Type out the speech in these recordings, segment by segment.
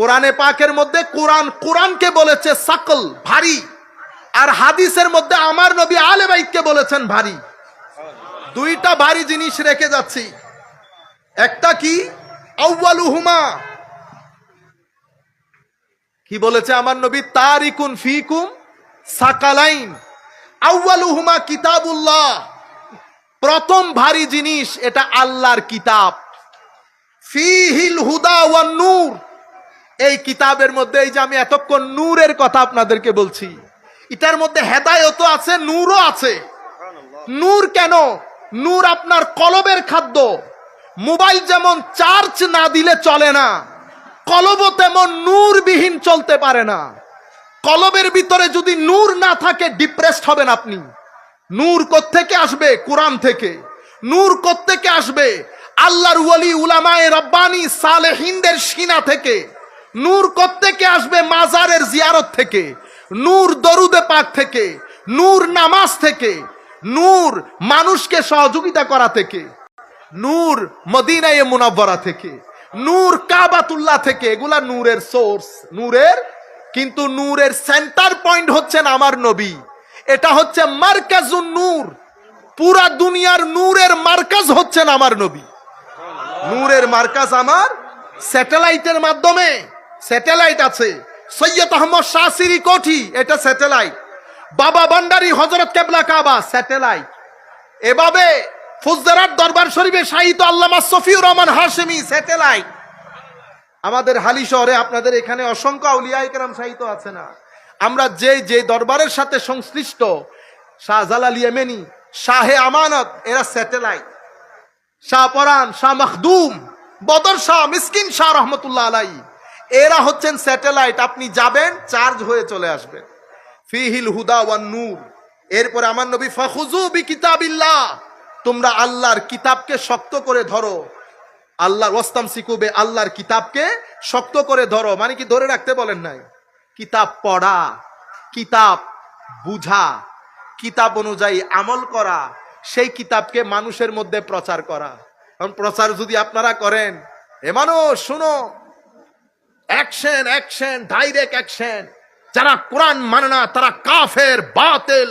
কোরআনে পাকের মধ্যে কোরআন, কোরআনকে বলেছে সাকল, ভারী। আর হাদিসের মধ্যে আমার নবী আলে বাইককে বলেছেন ভারী। দুইটা ভারী জিনিস রেখে যাচ্ছি। একটা কি? আউয়ালুহুমা। কি বলেছে আমার নবী? তারিকুন ফিকুম সাকালাইন। আউয়ালুহুমা কিতাবুল্লাহ। প্রথম ভারী জিনিস, এটা আল্লাহর কিতাব। ফিহিল হুদা ওয়ান নূর। এই কিতাবের মধ্যে এই যে আমি এতক্ষণ নূরের কথা আপনাদেরকে বলছি, এটার মধ্যে হেদায়তও আছে, নূরও আছে। নূর কেন? নূর আপনার কলবের খাদ্য। মোবাইল যেমন চার্জ না দিলে চলে না, কলবও তেমন নূরবিহীন চলতে পারে না। কলবের ভিতরে যদি নূর না থাকে ডিপ্রেসড হবেন আপনি। নূর থেকে আসবে? কোরআন থেকে। নূর থেকে আসবে? আল্লাহর ওয়ালি উলামায়ে রব্বানি সালেহিনদের সিনা থেকে। নূর থেকে আসবে মাজারের জিয়ারত থেকে, নূর দরুদে পাক থেকে, নূর নামাজ থেকে, নূর মানুষকে সহযোগিতা করা থেকে, নূর মদিনায়ে মুনাব্বরা থেকে, নূর কাবাতুল্লাহ থেকে। এগুলা নূরের সোর্স, নূরের, কিন্তু নূরের সেন্টার পয়েন্ট হচ্ছেন আমার নবী, এটা হচ্ছে মার্কাজুন নূর। পুরা দুনিয়ার নূরের মার্কাজ হচ্ছেন আমার নবী। নূরের মার্কাজ আমার স্যাটেলাইটের মাধ্যমে। স্যাটেলাইট আছে। সৈয়দ আহমদ শাহসিরি কোঠি, এটা স্যাটেলাইট। বাবা ভান্ডারি হজরত কেবলা কাবা, স্যাটেলাইট। এভাবে ফুজদারাত দরবার শরীফে শাহিত আল্লামা সফিউর রহমান হাশেমি, স্যাটেলাইট। আমাদের হালি শহরে আপনাদের এখানে অসংখ্য আউলিয়া ইকরাম সাহিত্য আছে না? আমরা যে যে দরবারের সাথে সংশ্লিষ্ট শাহজালাল ইয়েমেনি, শাহে আমানত, এরা স্যাটেলাইট। শাহ পরান, শাহ মখদুম, বদর শাহ, মিসকিন শাহ রহমতুল্লাহ আলাই এরা হচ্ছেন স্যাটেলাইট। আপনি যাবেন, চার্জ হয়ে চলে আসবেন ফিহিল হুদা ওয়ান নূর। এরপরে আমার নবী ফখুজু বি কিতাবিল্লাহ তোমরা আল্লাহর কিতাবকে শক্ত করে ধরো। আল্লাহর ওয়াস্তাম সিকুবে আল্লাহর কিতাবকে শক্ত করে ধরো। মানে কি ধরে রাখতে বলেন নাই? কিতাব পড়া, কিতাব বুঝা, কিতাব অনুযায়ী আমল করা, সেই কিতাবকে মানুষের মধ্যে প্রচার করা। কারণ প্রচার যদি আপনারা করেন, এ মানুষ, শুনো। অ্যাকশন অ্যাকশন ডাইরেক্ট অ্যাকশন যারা কোরআন মানে না, তারা কাফের, বাতেল।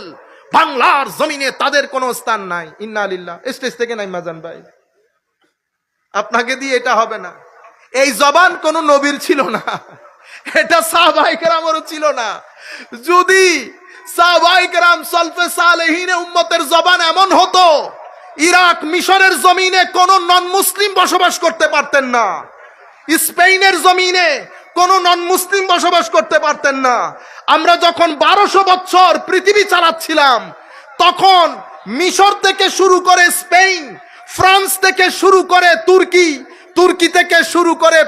বাংলার জমিনে তাদের কোনো স্থান নাই। ইন্না আলিল্লাহ স্টেজ থেকে নাই মাজান ভাই। আপনাকে দিয়ে এটা হবে না। এই জবান কোন নবীর ছিল না। এটা সাহবাইকেরামেরও ছিল না। যদি সাহবাইকেরাম সলফে সালেহিনে উম্মতের জবান এমন হতো, ইরাক মিশরের জমিনে কোন নন মুসলিম বসবাস করতে পারতেন না। স্পেনের জমিনে কোন নন মুসলিম বসবাস করতে পারতেন না। আমরা যখন বারোশো বছর পৃথিবী চালাচ্ছিলাম, তখন মিশর থেকে শুরু করে স্পেন, ফ্রান্স থেকে শুরু করে তুর্কি তুর্কি থেকে শুরু করে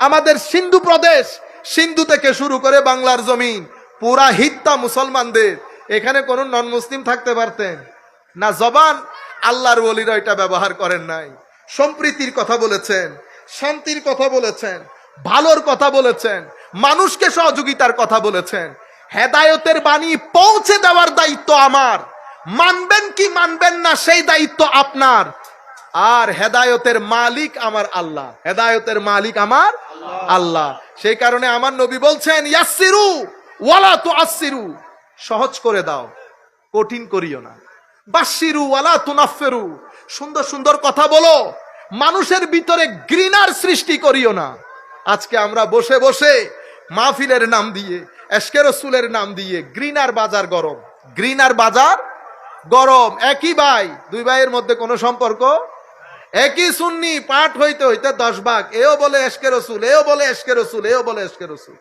আমাদের সিন্ধু প্রদেশ, সিন্ধু থেকে শুরু করে বাংলার জমিন, পুরা হিত্তা মুসলমানদের। এখানে কোন নন মুসলিম থাকতে পারতেন। না জবান, আল্লাহর ওলিরা এটা ব্যবহার করেন নাই। সম্প্রীতির কথা বলেছেন। শান্তির কথা বলেছেন, ভালোর কথা বলেছেন, মানুষকে সহযোগিতার কথা বলেছেন। হেদায়তের বাণী পৌঁছে দেওয়ার দায়িত্ব আমার। মানবেন কি মানবেন না সেই দায়িত্ব আপনার। আর হেদায়তের মালিক আমার আল্লাহ। হেদায়তের মালিক আমার আল্লাহ। সেই কারণে আমার নবী বলছেন ইয়াসিরু ওয়ালা তো আসিরু সহজ করে দাও, কঠিন করিও না। বাসিরু ওয়ালা তুনাফেরু সুন্দর সুন্দর কথা বলো। মানুষের ভিতরে ঘৃণার সৃষ্টি করিও না। আজকে আমরা বসে বসে মাহফিলের নাম দিয়ে এসকে রসুলের নাম দিয়ে গ্রিনার বাজার গরম। গ্রিনার বাজার গরম। একই ভাই, দুই ভাইয়ের মধ্যে কোনো সম্পর্ক? একই সুন্নি, পাঠ হইতে হইতে দশ ভাগ। এও বলে এসকে এও বলে এসকে এও বলে এসকে রসুল।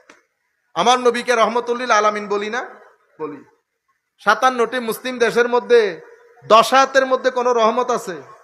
আমার নবীকে রহমতুল্লিল আলামিন বলি না? বলি। সাতান্নটি মুসলিম দেশের মধ্যে দশ হাতের মধ্যে কোনো রহমত আছে?